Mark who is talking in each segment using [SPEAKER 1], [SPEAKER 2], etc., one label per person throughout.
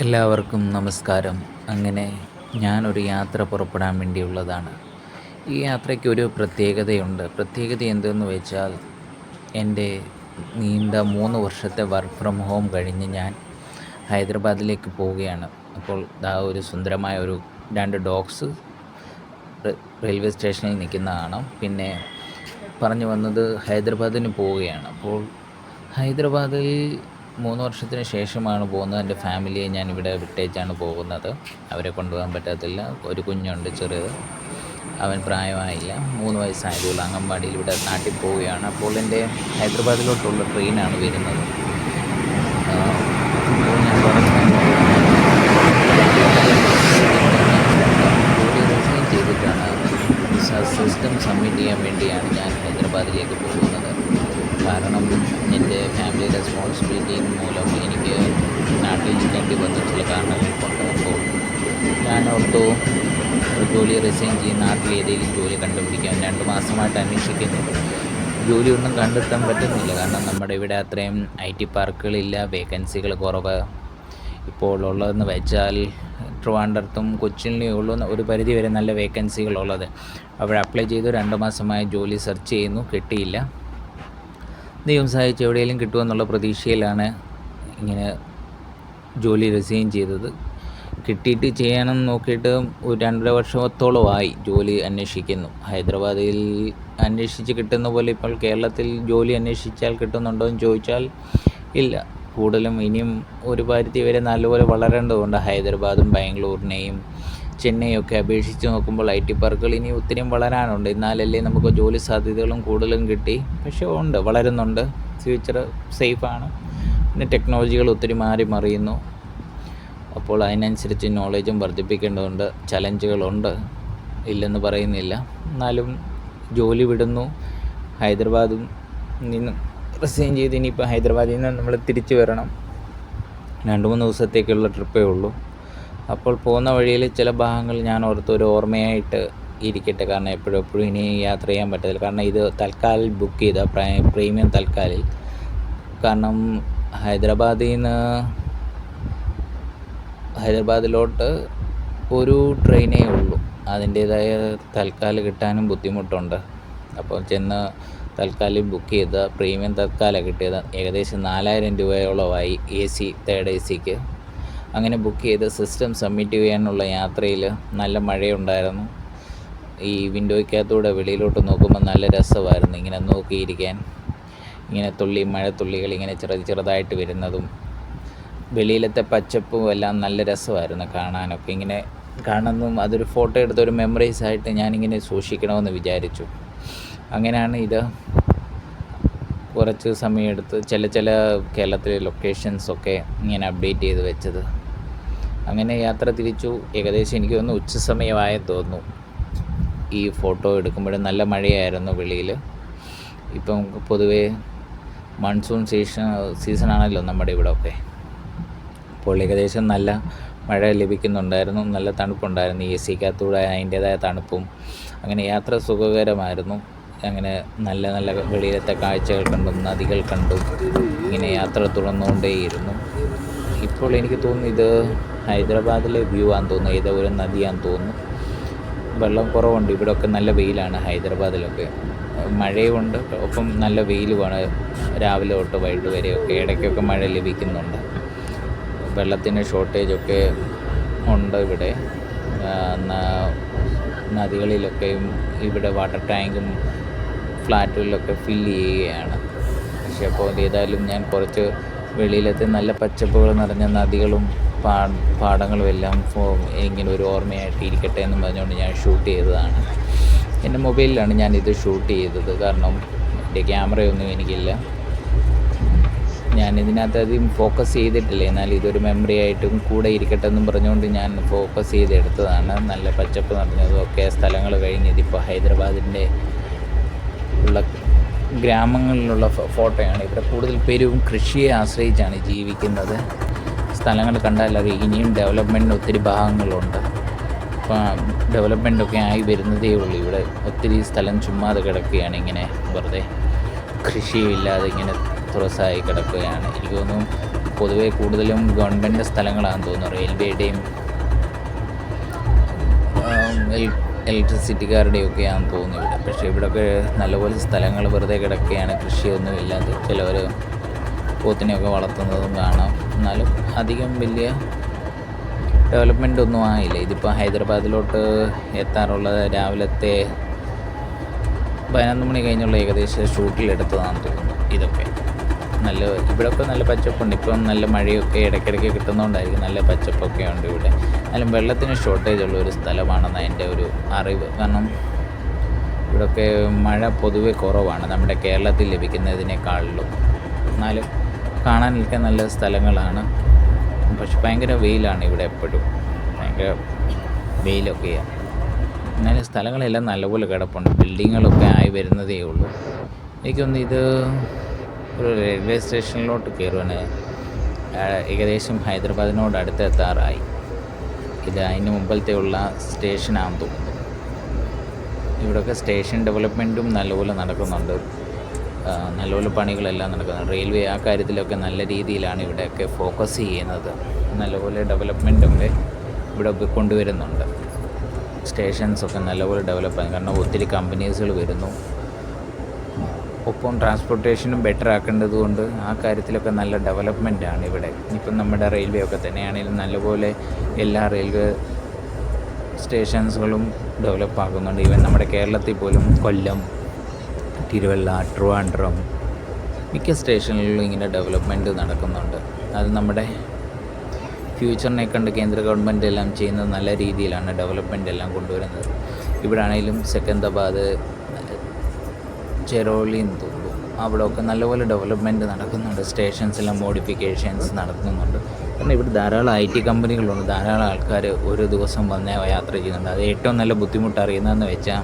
[SPEAKER 1] എല്ലാവർക്കും നമസ്കാരം. അങ്ങനെ ഞാനൊരു യാത്ര പുറപ്പെടാൻ വേണ്ടിയുള്ളതാണ്. ഈ യാത്രയ്ക്ക് ഒരു പ്രത്യേകതയുണ്ട്. പ്രത്യേകത എന്തെന്ന് വെച്ചാൽ എന്റെ നീണ്ട മൂന്ന് വർഷത്തെ വർക്ക് ഫ്രം ഹോം കഴിഞ്ഞ് ഞാൻ ഹൈദരാബാദിലേക്ക് പോവുകയാണ്. അപ്പോൾ ദാ ഒരു സുന്ദരമായ ഒരു രണ്ട് ഡോഗ്സ് റെയിൽവേ സ്റ്റേഷനിൽ നിൽക്കുന്നതാണ് പിന്നെ പറഞ്ഞു വന്നത് ഹൈദരാബാദിന് പോവുകയാണ്. അപ്പോൾ ഹൈദരാബാദിൽ മൂന്ന് വർഷത്തിന് ശേഷമാണ് പോകുന്നത്. എന്റെ ഫാമിലിയെ ഞാൻ ഇവിടെ വിട്ടേച്ചാണ് പോകുന്നത്. അവരെ കൊണ്ടുപോകാൻ പറ്റത്തില്ല. ഒരു കുഞ്ഞുണ്ട് ചെറിയത് അവൻ പ്രായമായില്ല. മൂന്ന് വയസ്സായതുള്ളൂ അംഗൻവാടിയിൽ ഇവിടെ നാട്ടിൽ പോവുകയാണ്. അപ്പോൾ എന്റെ ഹൈദരാബാദിലോട്ടുള്ള ട്രെയിനാണ് വരുന്നത് ആ, അപ്പോൾ ഞാൻ പറഞ്ഞു ജോലി റിസൈൻ ചെയ്തിട്ടാണ് സിസ്റ്റം സബ്മിറ്റ് ചെയ്യാൻ വേണ്ടിയാണ് ഞാൻ ഹൈദരാബാദിലേക്ക് പോകുന്നത് കാരണം എന്റെ ഫാമിലി റെസ്പോൺസിബിലിറ്റി മൂലം എനിക്ക് നാട്ടിൽ നിൽക്കേണ്ടി വന്ന ചില കാരണങ്ങൾ കൊണ്ട് അപ്പോൾ ഞാൻ ഓർത്തു ഒരു ജോലി റിസൈൻ ചെയ്ത് നാട്ടിൽ ഏതെങ്കിലും ജോലി കണ്ടുപിടിക്കാൻ രണ്ട് മാസമായിട്ട് അന്വേഷിക്കുന്നു ജോലിയൊന്നും കണ്ടെത്താൻ പറ്റുന്നില്ല. കാരണം നമ്മുടെ ഇവിടെ അത്രയും ഐ ടി പാർക്കുകളില്ല വേക്കൻസികൾ കുറവ്. ഇപ്പോൾ ഉള്ളതെന്ന് വെച്ചാൽ ട്രിവാൻഡ്രത്തും കൊച്ചിയിലേ ഉള്ളൂ ഒരു പരിധി വരെ നല്ല വേക്കൻസികൾ ഉള്ളത്. അവിടെ അപ്ലൈ ചെയ്തു രണ്ട് മാസമായി ജോലി സെർച്ച് ചെയ്യുന്നു കിട്ടിയില്ല. ദൈവം സഹായിച്ച് എവിടെയെങ്കിലും കിട്ടുമെന്നുള്ള പ്രതീക്ഷയിലാണ് ഇങ്ങനെ ജോലി റിസൈൻ ചെയ്തത്. കിട്ടിയിട്ട് ചെയ്യണം നോക്കിയിട്ട് ഒരു രണ്ടര വർഷത്തോളമായി ജോലി അന്വേഷിക്കുന്നു. ഹൈദരാബാദിൽ അന്വേഷിച്ച് കിട്ടുന്ന പോലെ ഇപ്പോൾ കേരളത്തിൽ ജോലി അന്വേഷിച്ചാൽ കിട്ടുന്നുണ്ടോ എന്ന് ചോദിച്ചാൽ ഇല്ല. കൂടുതലും ഇനിയും ഒരു പരിധി വരെ നല്ലപോലെ വളരേണ്ടതുണ്ട്. ഹൈദരാബാദും ബാംഗ്ലൂരിനെയും ചെന്നൈയൊക്കെ അപേക്ഷിച്ച് നോക്കുമ്പോൾ ഐ ടി പാർക്കുകൾ ഇനി ഒത്തിരിയും വളരാനുണ്ട്. എന്നാലല്ലേ നമുക്ക് ജോലി സാധ്യതകളും കൂടുതലും കിട്ടി. പക്ഷേ ഉണ്ട് വളരുന്നുണ്ട്. ഫ്യൂച്ചർ സേഫാണ്. പിന്നെ ടെക്നോളജികൾ ഒത്തിരി മാറി മറിയുന്നു അപ്പോൾ അതിനനുസരിച്ച് നോളേജും വർദ്ധിപ്പിക്കേണ്ടതുണ്ട് ചലഞ്ചുകളുണ്ട് ഇല്ലെന്ന് പറയുന്നില്ല. എന്നാലും ജോലി വിടുന്നു ഹൈദരാബാദും നിന്ന് റിസൈൻ ചെയ്ത് ഇനിയിപ്പോൾ ഹൈദരാബാദിൽ നിന്ന് നമ്മൾ തിരിച്ചു വരണം. രണ്ട് മൂന്ന് ദിവസത്തേക്കുള്ള ട്രിപ്പേ ഉള്ളൂ. അപ്പോൾ പോകുന്ന വഴിയിൽ ചില ഭാഗങ്ങൾ ഞാൻ ഓർത്ത് ഒരു ഓർമ്മയായിട്ട് ഇരിക്കട്ടെ. കാരണം എപ്പോഴും എപ്പോഴും ഇനി യാത്ര ചെയ്യാൻ പറ്റത്തില്ല. കാരണം ഇത് തൽക്കാലിൽ ബുക്ക് ചെയ്ത പ്രീമിയം തൽക്കാലിൽ. കാരണം ഹൈദരാബാദിൽ നിന്ന് ഹൈദരാബാദിലോട്ട് ഒരു ട്രെയിനേ ഉള്ളൂ. അതിന്റേതായ തൽക്കാലം കിട്ടാനും ബുദ്ധിമുട്ടുണ്ട്. അപ്പോൾ ചെന്ന് തൽക്കാലം ബുക്ക് ചെയ്ത പ്രീമിയം തൽക്കാലം കിട്ടിയത് ഏകദേശം നാലായിരം രൂപയോളമായി എ സി തേർഡ് എ സിക്ക് അങ്ങനെ ബുക്ക് ചെയ്ത് സിസ്റ്റം സബ്മിറ്റ് ചെയ്യാനുള്ള യാത്രയിൽ നല്ല മഴയുണ്ടായിരുന്നു. ഈ വിൻഡോയ്ക്കകത്തൂടെ വെളിയിലോട്ട് നോക്കുമ്പോൾ നല്ല രസമായിരുന്നു ഇങ്ങനെ നോക്കിയിരിക്കാൻ. ഇങ്ങനെ തുള്ളി മഴത്തുള്ളികൾ ഇങ്ങനെ ചെറു ചെറുതായിട്ട് വരുന്നതും വെളിയിലത്തെ പച്ചപ്പും എല്ലാം നല്ല രസമായിരുന്നു കാണാനൊക്കെ. ഇങ്ങനെ കാണുന്നതും അതൊരു ഫോട്ടോ എടുത്ത ഒരു മെമ്മറീസ് ആയിട്ട് ഞാനിങ്ങനെ സൂക്ഷിക്കണമെന്ന് വിചാരിച്ചു. അങ്ങനെയാണ് ഇത് കുറച്ച് സമയമെടുത്ത് ചില ചില കേരളത്തിലെ ലൊക്കേഷൻസൊക്കെ ഇങ്ങനെ അപ്ഡേറ്റ് ചെയ്ത് വെച്ചത്. അങ്ങനെ യാത്ര തിരിച്ചു. ഏകദേശം എനിക്ക് തോന്നുന്നു ഉച്ച സമയമായി തോന്നുന്നു. ഈ ഫോട്ടോ എടുക്കുമ്പോഴും നല്ല മഴയായിരുന്നു വെളിയിൽ ഇപ്പം പൊതുവേ മൺസൂൺ സീസൺ സീസണാണല്ലോ നമ്മുടെ ഇവിടെ ഒക്കെ അപ്പോൾ ഏകദേശം നല്ല മഴ ലഭിക്കുന്നുണ്ടായിരുന്നു. നല്ല തണുപ്പുണ്ടായിരുന്നു. എ സിക്കകത്തൂടെ അതിന്റേതായ തണുപ്പും അങ്ങനെ യാത്ര സുഖകരമായിരുന്നു. അങ്ങനെ നല്ല നല്ല വെളിയിലത്തെ കാഴ്ചകൾ കണ്ടും നദികൾ കണ്ടും ഇങ്ങനെ യാത്ര തുടർന്നുകൊണ്ടേയിരുന്നു. ഇപ്പോൾ എനിക്ക് തോന്നുന്നു ഇത് ഹൈദരാബാദിലെ വ്യൂ ആണെന്ന് തോന്നുന്നു. ഏതോ ഒരു നദിയാണെന്ന് തോന്നുന്നു. വെള്ളം കുറവുണ്ട്. ഇവിടെയൊക്കെ നല്ല വെയിലാണ് ഹൈദരാബാദിലൊക്കെ. മഴയുമുണ്ട് ഒപ്പം നല്ല വെയിലുമാണ് രാവിലെ തൊട്ട് വൈകിട്ട് വരെയൊക്കെ. ഇടയ്ക്കൊക്കെ മഴ ലഭിക്കുന്നുണ്ട്. വെള്ളത്തിന് ഷോർട്ടേജൊക്കെ ഉണ്ട് ഇവിടെ. നദികളിലൊക്കെയും ഇവിടെ വാട്ടർ ടാങ്കും ഫ്ലാറ്റുകളിലൊക്കെ ഫില്ല് ചെയ്യുകയാണ്. പക്ഷേ അപ്പോൾ ഏതായാലും ഞാൻ കുറച്ച് വെളിയിലത്തെ നല്ല പച്ചപ്പുകൾ നിറഞ്ഞ നദികളും പാ പാടങ്ങളും എല്ലാം ഇങ്ങനെ ഒരു ഓർമ്മയായിട്ട് ഇരിക്കട്ടെ എന്ന് പറഞ്ഞുകൊണ്ട് ഞാൻ ഷൂട്ട് ചെയ്തതാണ്. എന്റെ മൊബൈലിലാണ് ഞാനിത് ഷൂട്ട് ചെയ്തത്. കാരണം എന്റെ ക്യാമറയൊന്നും എനിക്കില്ല. ഞാൻ ഇതിനകത്ത് അധികം ഫോക്കസ് ചെയ്തിട്ടില്ല. എന്നാൽ ഇതൊരു മെമ്മറി ആയിട്ടും കൂടെ ഇരിക്കട്ടെ എന്നും പറഞ്ഞുകൊണ്ട് ഞാൻ ഫോക്കസ് ചെയ്ത് എടുത്തതാണ് നല്ല പച്ചപ്പ് നിറഞ്ഞതും ഒക്കെ സ്ഥലങ്ങൾ കഴിഞ്ഞ് ഇതിപ്പോൾ ഹൈദരാബാദിന്റെ ഉള്ള ഗ്രാമങ്ങളിലുള്ള ഫോട്ടോയാണ്. ഇവിടെ കൂടുതൽ പേരും കൃഷിയെ ആശ്രയിച്ചാണ് ജീവിക്കുന്നത്. സ്ഥലങ്ങൾ കണ്ടാൽ അറിയാം ഇനിയും ഡെവലപ്മെന്റിന് ഒത്തിരി ഭാഗങ്ങളുണ്ട്. ഇപ്പം ഡെവലപ്മെന്റൊക്കെ ആയി വരുന്നതേ ഉള്ളൂ. ഇവിടെ ഒത്തിരി സ്ഥലം ചുമ്മാതെ കിടക്കുകയാണ് ഇങ്ങനെ വെറുതെ. കൃഷിയില്ലാതെ ഇങ്ങനെ തുറസായി കിടക്കുകയാണ്. എനിക്ക് തോന്നുന്നു പൊതുവേ കൂടുതലും ഗവൺമെന്റ് സ്ഥലങ്ങളാണെന്ന് തോന്നുന്നു. റെയിൽവേയുടെയും ഒക്കെയാണെന്ന് തോന്നുന്നു ഇവിടെ. പക്ഷേ ഇവിടെയൊക്കെ നല്ലപോലെ സ്ഥലങ്ങൾ വെറുതെ കിടക്കുകയാണ്. കൃഷിയൊന്നും ഇല്ലാതെ ചിലവർ പോത്തിനെയൊക്കെ വളർത്തുന്നതും കാണാം. എന്നാലും അധികം വലിയ ഡെവലപ്മെന്റ് ഒന്നും ആയില്ല. ഇതിപ്പോൾ ഹൈദരാബാദിലോട്ട് എത്താറുള്ളത് രാവിലത്തെ പതിനൊന്ന് മണി കഴിഞ്ഞുള്ള ഏകദേശം ഷൂട്ടിലെടുത്തതാണെന്ന് തോന്നുന്നു ഇതൊക്കെ. നല്ല ഇവിടെയൊക്കെ നല്ല പച്ചപ്പുണ്ട്. ഇപ്പം നല്ല മഴയൊക്കെ ഇടയ്ക്കിടയ്ക്ക് കിട്ടുന്നതുകൊണ്ടായിരിക്കും നല്ല പച്ചപ്പൊക്കെ ഉണ്ട് ഇവിടെ. എന്നാലും വെള്ളത്തിന് ഷോർട്ടേജ് ഉള്ള ഒരു സ്ഥലമാണെന്ന് എന്റെ ഒരു അറിവ്. കാരണം ഇവിടെയൊക്കെ മഴ പൊതുവെ കുറവാണ്. നമ്മുടെ കേരളത്തിൽ ലഭിക്കുന്നതിനേക്കാളിലും. എന്നാലും കാണാനൊക്കെ നല്ല സ്ഥലങ്ങളാണ്. പക്ഷെ ഭയങ്കര വെയിലാണ് ഇവിടെ എപ്പോഴും. ഭയങ്കര വെയിലൊക്കെയാണ് എന്നാലും സ്ഥലങ്ങളെല്ലാം നല്ലപോലെ കിടപ്പുണ്ട്. ബിൽഡിങ്ങുകളൊക്കെ ആയി വരുന്നതേ ഉള്ളൂ. എനിക്കൊന്ന് ഇത് ഒരു റെയിൽവേ സ്റ്റേഷനിലോട്ട് കയറുവാന് ഏകദേശം ഹൈദരാബാദിനോട് അടുത്ത് എത്താറായി ഇത് അതിന് മുമ്പലത്തെ ഉള്ള സ്റ്റേഷനാണെന്ന് തോന്നുന്നു. ഇവിടെയൊക്കെ സ്റ്റേഷൻ ഡെവലപ്മെന്റും നല്ലപോലെ നടക്കുന്നുണ്ട്. നല്ലപോലെ പണികളെല്ലാം നടക്കുന്നുണ്ട്. റെയിൽവേ ആ കാര്യത്തിലൊക്കെ നല്ല രീതിയിലാണ് ഇവിടെയൊക്കെ ഫോക്കസ് ചെയ്യുന്നത്. നല്ലപോലെ ഡെവലപ്മെന്റൊക്കെ ഇവിടെ കൊണ്ടുവരുന്നുണ്ട്. സ്റ്റേഷൻസൊക്കെ നല്ലപോലെ ഡെവലപ്പ് കാരണം ഒത്തിരി കമ്പനീസുകൾ വരുന്നു. ഒപ്പം ട്രാൻസ്പോർട്ടേഷനും ബെറ്റർ ആക്കേണ്ടത് കൊണ്ട് ആ കാര്യത്തിലൊക്കെ നല്ല ഡെവലപ്മെന്റ് ആണ് ഇവിടെ. ഇപ്പം നമ്മുടെ റെയിൽവേ ഒക്കെ തന്നെയാണെങ്കിലും നല്ലപോലെ എല്ലാ റെയിൽവേ സ്റ്റേഷൻസുകളും ഡെവലപ്പ് ആകുന്നുണ്ട് ഈവൻ നമ്മുടെ കേരളത്തിൽ പോലും കൊല്ലം തിരുവല്ല ട്രിവാൻഡ്രം മിക്ക സ്റ്റേഷനുകളിലും ഇങ്ങനെ ഡെവലപ്മെന്റ് നടക്കുന്നുണ്ട്. അത് നമ്മുടെ ഫ്യൂച്ചറിനെ കണ്ട് കേന്ദ്ര ഗവൺമെന്റ് എല്ലാം ചെയ്യുന്നത് നല്ല രീതിയിലാണ് ഡെവലപ്മെന്റ് എല്ലാം കൊണ്ടുവരുന്നത്. ഇവിടെ ആണെങ്കിലും സെക്കന്ദാബാദ് ചെറോളി എന്ന് തോന്നുന്നു. അവിടെയൊക്കെ നല്ലപോലെ ഡെവലപ്മെന്റ് നടക്കുന്നുണ്ട്. സ്റ്റേഷൻസിലും മോഡിഫിക്കേഷൻസ് നടക്കുന്നുണ്ട് കാരണം ഇവിടെ ധാരാളം ഐ ടി കമ്പനികളുണ്ട് ധാരാളം ആൾക്കാർ ഒരു ദിവസം വന്ന് യാത്ര ചെയ്യുന്നുണ്ട്. അത് ഏറ്റവും നല്ല ബുദ്ധിമുട്ട് അറിയുന്നതെന്ന് വെച്ചാൽ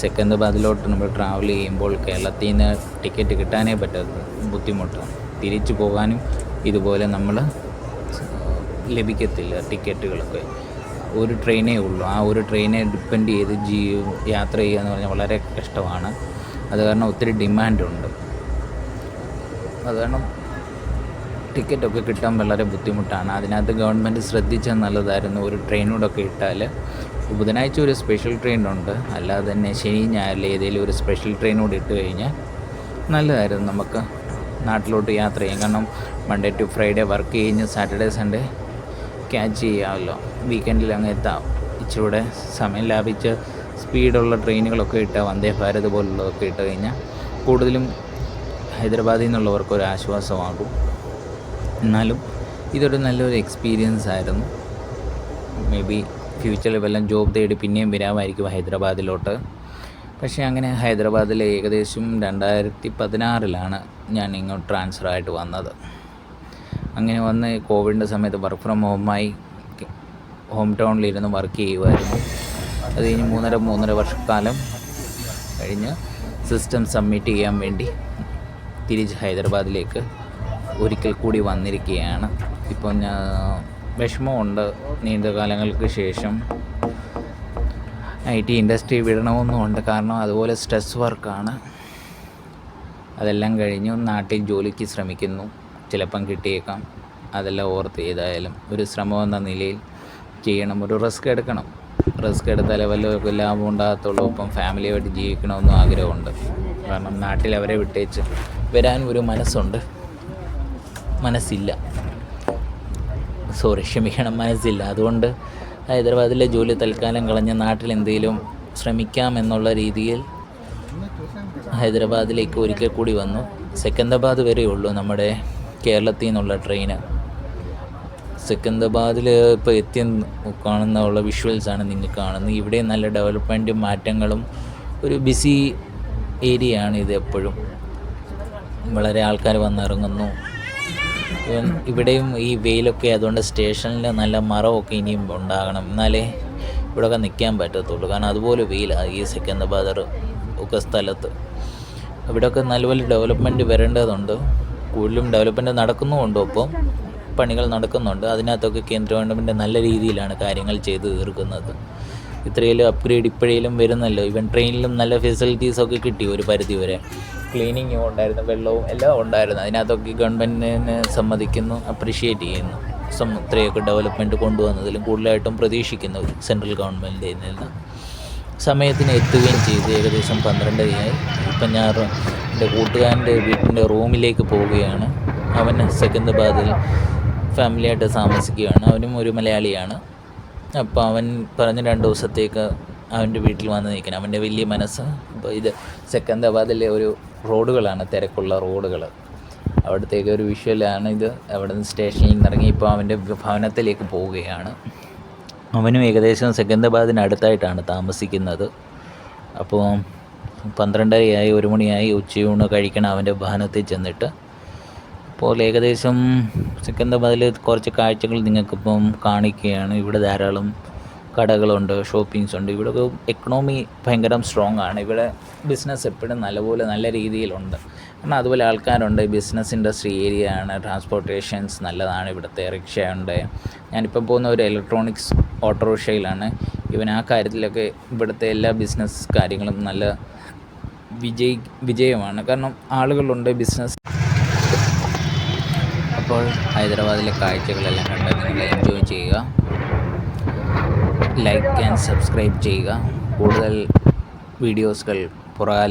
[SPEAKER 1] സെക്കന്ദാബാദിലോട്ട് നമ്മൾ ട്രാവൽ ചെയ്യുമ്പോൾ കേരളത്തിൽ നിന്ന് ടിക്കറ്റ് കിട്ടാനേ പറ്റാത്ത ബുദ്ധിമുട്ടാണ്. തിരിച്ചു പോകാനും ഇതുപോലെ നമ്മൾ ലഭിക്കത്തില്ല ടിക്കറ്റുകളൊക്കെ ഒരു ട്രെയിനേ ഉള്ളൂ. ആ ഒരു ട്രെയിനെ ഡിപ്പെൻഡ് ചെയ്ത് ജീ യാത്ര ചെയ്യുക എന്ന് പറഞ്ഞാൽ വളരെ കഷ്ടമാണ്. അത് കാരണം ഒത്തിരി ഡിമാൻഡുണ്ട്. അത് കാരണം ടിക്കറ്റൊക്കെ കിട്ടാൻ വളരെ ബുദ്ധിമുട്ടാണ്. അതിനകത്ത് ഗവൺമെന്റ് ശ്രദ്ധിച്ചാൽ നല്ലതായിരുന്നു. ഒരു ട്രെയിനോടൊക്കെ ഇട്ടാൽ ബുധനാഴ്ച ഒരു സ്പെഷ്യൽ ട്രെയിൻ ഉണ്ട് അല്ലാതെ തന്നെ ശനി ഞായറിൽ ഏതെങ്കിലും ഒരു സ്പെഷ്യൽ ട്രെയിനോട് ഇട്ട് കഴിഞ്ഞാൽ നല്ലതായിരുന്നു നമുക്ക് നാട്ടിലോട്ട് യാത്ര ചെയ്യാം കാരണം മൺഡേ ടു ഫ്രൈഡേ വർക്ക് കഴിഞ്ഞ് സാറ്റർഡേ സൺഡേ ക്യാച്ച് ചെയ്യാമല്ലോ. വീക്കെൻഡിൽ അങ്ങ് എത്താം. ഇച്ചിരൂടെ സമയം ലാഭിച്ച് സ്പീഡുള്ള ട്രെയിനുകളൊക്കെ ഇട്ട് വന്ദേ ഭാരത് പോലുള്ളതൊക്കെ ഇട്ട് കഴിഞ്ഞാൽ കൂടുതലും ഹൈദരാബാദിൽ നിന്നുള്ളവർക്ക് ഒരു ആശ്വാസമാകും. എന്നാലും ഇതൊരു നല്ലൊരു എക്സ്പീരിയൻസ് ആയിരുന്നു. മേ ബി ഫ്യൂച്ചറിൽ വല്ലതും ജോബ് തേടി പിന്നെയും വരാമായിരിക്കും ഹൈദരാബാദിലോട്ട്. പക്ഷേ അങ്ങനെ ഹൈദരാബാദിൽ ഏകദേശം രണ്ടായിരത്തി പതിനാറിലാണ് ഞാൻ ഇങ്ങോട്ട് ട്രാൻസ്ഫർ ആയിട്ട് വന്നത്. അങ്ങനെ വന്ന് കോവിഡിന്റെ സമയത്ത് വർക്ക് ഫ്രം ഹോമായി ഹോം ടൗണിലിരുന്ന് വർക്ക് ചെയ്യുമായിരുന്നു അത് കഴിഞ്ഞ് മൂന്നര മൂന്നര വർഷക്കാലം കഴിഞ്ഞ് സിസ്റ്റം സബ്മിറ്റ് ചെയ്യാൻ വേണ്ടി തിരിച്ച് ഹൈദരാബാദിലേക്ക് ഒരിക്കൽ കൂടി വന്നിരിക്കുകയാണ്. ഇപ്പോൾ ഞാൻ വിഷമമുണ്ട്. നീണ്ട കാലങ്ങൾക്ക് ശേഷം ഐ ടി ഇൻഡസ്ട്രി വിടണമെന്നുമുണ്ട്. കാരണം അതുപോലെ സ്ട്രെസ് വർക്കാണ് അതെല്ലാം കഴിഞ്ഞു നാട്ടിൽ ജോലിക്ക് ശ്രമിക്കുന്നു. ചിലപ്പം കിട്ടിയേക്കാം. അതെല്ലാം ഓർത്ത് ഏതായാലും ഒരു ശ്രമം എന്ന നിലയിൽ ചെയ്യണം. ഒരു റിസ്ക് എടുക്കണം. റിസ്ക് എടുത്താലേ വല്ല ലാഭം ഉണ്ടാകത്തുള്ളൂ. ഇപ്പം ഫാമിലിയായിട്ട് ജീവിക്കണമെന്നും ആഗ്രഹമുണ്ട്. കാരണം നാട്ടിൽ അവരെ വിട്ടേച്ച് വരാൻ ഒരു മനസ്സുണ്ട്. മനസ്സില്ല. സോറി ക്ഷമിക്കണം മനസ്സില്ല. അതുകൊണ്ട് ഹൈദരാബാദിലെ ജോലി തൽക്കാലം കളഞ്ഞ് നാട്ടിൽ എന്തെങ്കിലും ശ്രമിക്കാം എന്നുള്ള രീതിയിൽ ഹൈദരാബാദിലേക്ക് ഒരിക്കൽ കൂടി വന്നു. സെക്കന്ദാബാദ് വരെയുള്ളൂ നമ്മുടെ കേരളത്തിൽ നിന്നുള്ള ട്രെയിന് സെക്കന്ദാബാദിൽ ഇപ്പോൾ എത്തി കാണുന്ന ഉള്ള വിഷ്വൽസാണ് നിങ്ങൾ കാണുന്നത്. ഇവിടെ നല്ല ഡെവലപ്മെന്റും മാറ്റങ്ങളും ഒരു ബിസി ഏരിയ ആണ് ഇത് എപ്പോഴും. വളരെ ആൾക്കാർ വന്നിറങ്ങുന്നു. ഇവിടെയും ഈ വെയിലൊക്കെ അതുകൊണ്ട് സ്റ്റേഷനിൽ നല്ല മറമൊക്കെ ഇനിയും ഉണ്ടാകണം. എന്നാലേ ഇവിടെയൊക്കെ നിൽക്കാൻ പറ്റത്തുള്ളൂ. കാരണം അതുപോലെ വെയിലാണ് ഈ സെക്കന്ദാബാദർ ഒക്കെ സ്ഥലത്ത്. ഇവിടെയൊക്കെ നല്ലപോലെ ഡെവലപ്മെന്റ് വരേണ്ടതുണ്ട്. കൂടുതലും ഡെവലപ്മെന്റ് നടക്കുന്നുമുണ്ട് ഒപ്പം. പണികൾ നടക്കുന്നുണ്ട്. അതിനകത്തൊക്കെ കേന്ദ്ര ഗവൺമെന്റ് നല്ല രീതിയിലാണ് കാര്യങ്ങൾ ചെയ്തു തീർക്കുന്നത്. ഇത്രയിലും അപ്ഗ്രേഡ് ഇപ്പോഴേലും വരുന്നല്ലോ. ഇവൻ ട്രെയിനിലും നല്ല ഫെസിലിറ്റീസൊക്കെ കിട്ടി ഒരു പരിധി വരെ. ക്ലീനിങ്ങും ഉണ്ടായിരുന്നു വെള്ളവും എല്ലാം ഉണ്ടായിരുന്നു. അതിനകത്തൊക്കെ ഗവൺമെന്റിനെ സമ്മതിക്കുന്നു അപ്രിഷ്യേറ്റ് ചെയ്യുന്നു. സം ഇത്രയൊക്കെ ഡെവലപ്മെന്റ് കൊണ്ടുവന്നതിലും കൂടുതലായിട്ടും പ്രതീക്ഷിക്കുന്നു സെൻട്രൽ ഗവൺമെന്റിൽ നിന്ന്. സമയത്തിന് എത്തുകയും ചെയ്തു. ഏകദേശം പന്ത്രണ്ടരയായി. ഇപ്പം ഞാൻ എന്റെ കൂട്ടുകാരന്റെ വീട്ടിന്റെ റൂമിലേക്ക് പോവുകയാണ്. അവൻ സെക്കൻഡ് സെക്കന്ദരാബാദിൽ ഫാമിലിയായിട്ട് താമസിക്കുകയാണ്. അവനും ഒരു മലയാളിയാണ്. അപ്പോൾ അവൻ പറഞ്ഞ് രണ്ട് ദിവസത്തേക്ക് അവന്റെ വീട്ടിൽ വന്ന് നിൽക്കണം. അവന്റെ വലിയ മനസ്സ്. അപ്പോൾ ഇത് സെക്കന്ദരാബാദിലെ ഒരു റോഡുകളാണ് തിരക്കുള്ള റോഡുകൾ അവിടത്തേക്ക് ഒരു വിഷ്വലാണ് ഇത്. അവിടെ നിന്ന് സ്റ്റേഷനിൽ നിന്ന് ഇറങ്ങി ഇപ്പോൾ അവന്റെ ഭവനത്തിലേക്ക് പോവുകയാണ്. അവനും ഏകദേശം സെക്കന്ദരാബാദിന് അടുത്തായിട്ടാണ് താമസിക്കുന്നത്. അപ്പോൾ പന്ത്രണ്ടരയായി ഒരു മണിയായി ഉച്ചയൂണ് കഴിക്കണം അവന്റെ ഭവനത്തിൽ ചെന്നിട്ട്. അപ്പോൾ ഏകദേശം സെക്കന്ദരാബാദിൽ കുറച്ച് കാഴ്ചകൾ നിങ്ങൾക്കിപ്പം കാണിക്കുകയാണ്. ഇവിടെ ധാരാളം കടകളുണ്ട് ഷോപ്പിങ്സ് ഉണ്ട്. ഇവിടെ എക്കണോമി ഭയങ്കര സ്ട്രോങ് ആണ്. ഇവിടെ ബിസിനസ് എപ്പോഴും നല്ലപോലെ നല്ല രീതിയിലുണ്ട്. കാരണം അതുപോലെ ആൾക്കാരുണ്ട്. ബിസിനസ് ഇൻഡസ്ട്രി ഏരിയ ആണ്. ട്രാൻസ്പോർട്ടേഷൻസ് നല്ലതാണ്. ഇവിടുത്തെ റിക്ഷ ഉണ്ട് ഞാനിപ്പം പോകുന്ന ഒരു ഇലക്ട്രോണിക്സ് ഓട്ടോറിക്ഷയിലാണ് ഇവൻ ആ കാര്യത്തിലൊക്കെ ഇവിടുത്തെ എല്ലാ ബിസിനസ് കാര്യങ്ങളും നല്ല വിജയ് വിജയമാണ്. കാരണം ആളുകളുണ്ട് ബിസിനസ് ഹൈദരാബാദിലെ കാഴ്ചകളെല്ലാം കണ്ട് നിങ്ങൾ എൻജോയ് ചെയ്യുക. ലൈക്ക് ആൻഡ് സബ്സ്ക്രൈബ് ചെയ്യുക. കൂടുതൽ വീഡിയോസുകൾ പുറകാല